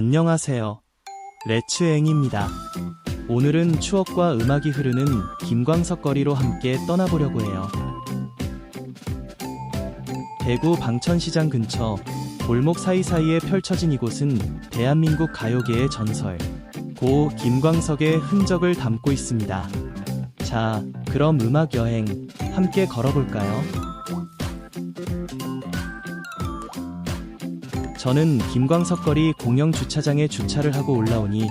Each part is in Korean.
안녕하세요. 레츠앵입니다. 오늘은 추억과 음악이 흐르는 김광석 거리로 함께 떠나보려고 해요. 대구 방천시장 근처 골목 사이사이에 펼쳐진 이곳은 대한민국 가요계의 전설, 고 김광석의 흔적을 담고 있습니다. 자, 그럼 음악 여행 함께 걸어볼까요? 저는 김광석 거리 공영 주차장에 주차를 하고 올라오니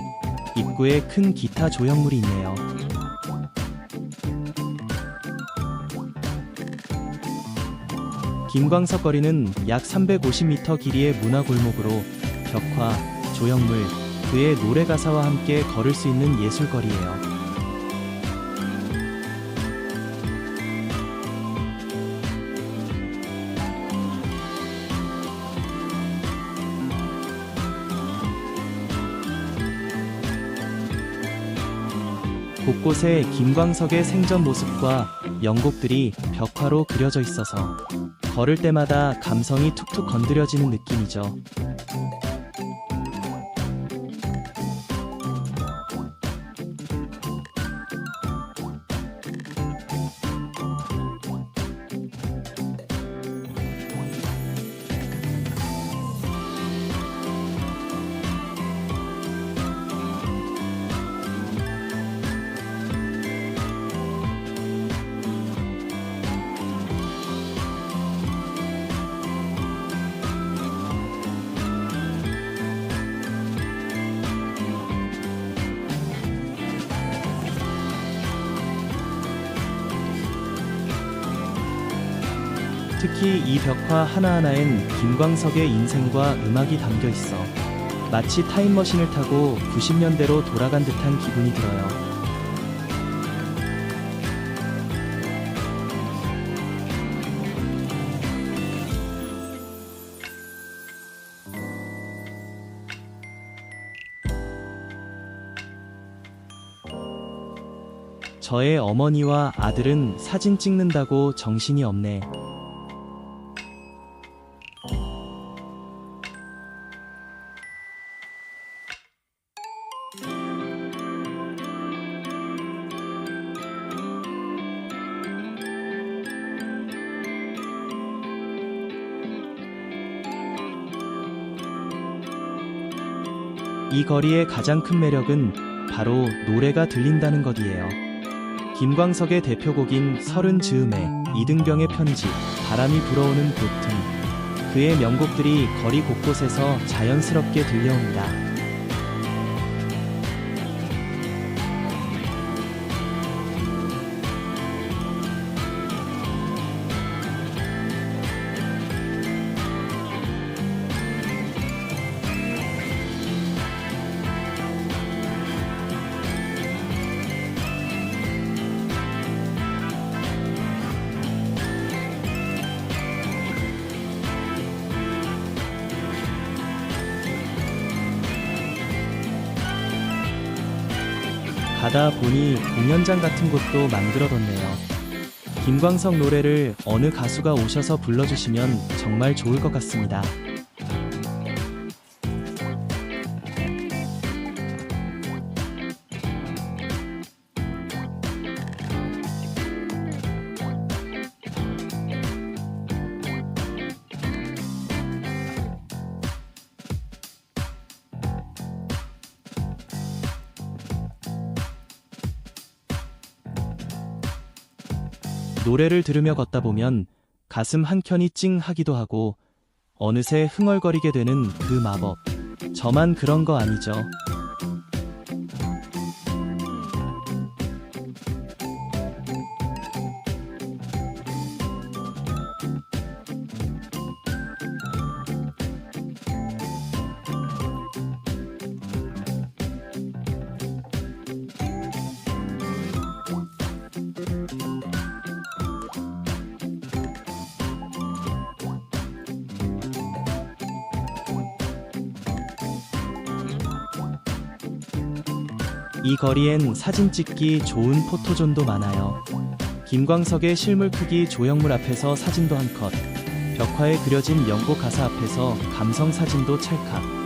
입구에 큰 기타 조형물이 있네요. 김광석 거리는 약 350m 길이의 문화 골목으로 벽화, 조형물, 그의 노래 가사와 함께 걸을 수 있는 예술 거리예요. 곳곳에 김광석의 생전 모습과 연곡들이 벽화로 그려져 있어서 걸을 때마다 감성이 툭툭 건드려지는 느낌이죠. 특히 이 벽화 하나하나엔 김광석의 인생과 음악이 담겨 있어 마치 타임머신을 타고 90년대로 돌아간 듯한 기분이 들어요. 저의 어머니와 아들은 사진 찍는다고 정신이 없네. 이 거리의 가장 큰 매력은 바로 노래가 들린다는 것이에요. 김광석의 대표곡인 서른 즈음의 이등병의 편지, 바람이 불어오는 곳 등 그의 명곡들이 거리 곳곳에서 자연스럽게 들려옵니다. 가다 보니 공연장 같은 곳도 만들어뒀네요. 김광석 노래를 어느 가수가 오셔서 불러주시면 정말 좋을 것 같습니다. 노래를 들으며 걷다 보면 가슴 한켠이 찡하기도 하고 어느새 흥얼거리게 되는 그 마법. 저만 그런 거 아니죠. 이 거리엔 사진 찍기 좋은 포토존도 많아요. 김광석의 실물 크기 조형물 앞에서 사진도 한 컷, 벽화에 그려진 연곡 가사 앞에서 감성 사진도 찰칵.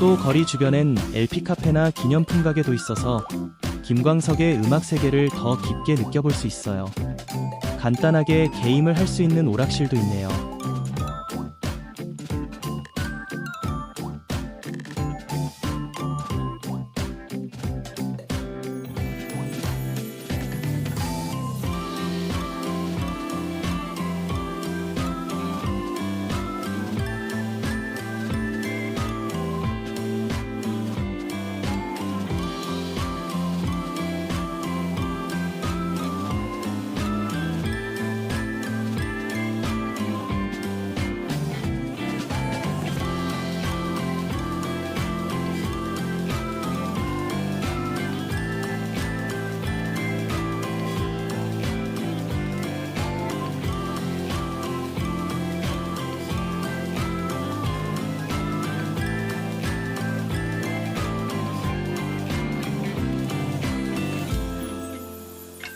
또 거리 주변엔 LP 카페나 기념품 가게도 있어서 김광석의 음악 세계를 더 깊게 느껴볼 수 있어요. 간단하게 게임을 할 수 있는 오락실도 있네요.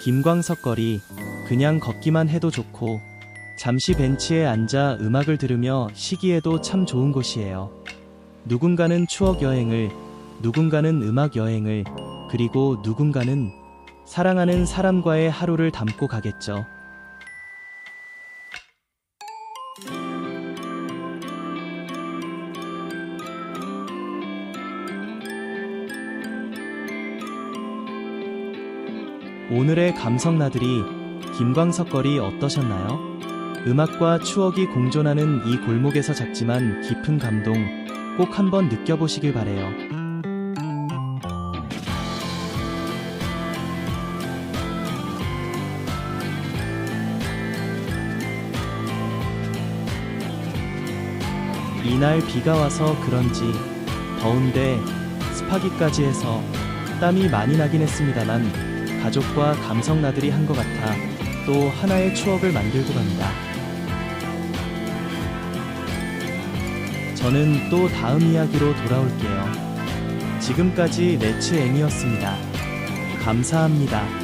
김광석 거리 그냥 걷기만 해도 좋고 잠시 벤치에 앉아 음악을 들으며 쉬기에도 참 좋은 곳이에요. 누군가는 추억 여행을, 누군가는 음악 여행을, 그리고 누군가는 사랑하는 사람과의 하루를 담고 가겠죠. 오늘의 감성나들이 김광석 거리 어떠셨나요? 음악과 추억이 공존하는 이 골목에서 작지만 깊은 감동 꼭 한번 느껴보시길 바래요. 이날 비가 와서 그런지 더운데 스파기까지 해서 땀이 많이 나긴 했습니다만 가족과 감성 나들이 한 것 같아 또 하나의 추억을 만들고 갑니다. 저는 또 다음 이야기로 돌아올게요. 지금까지 레츠 앵이었습니다. 감사합니다.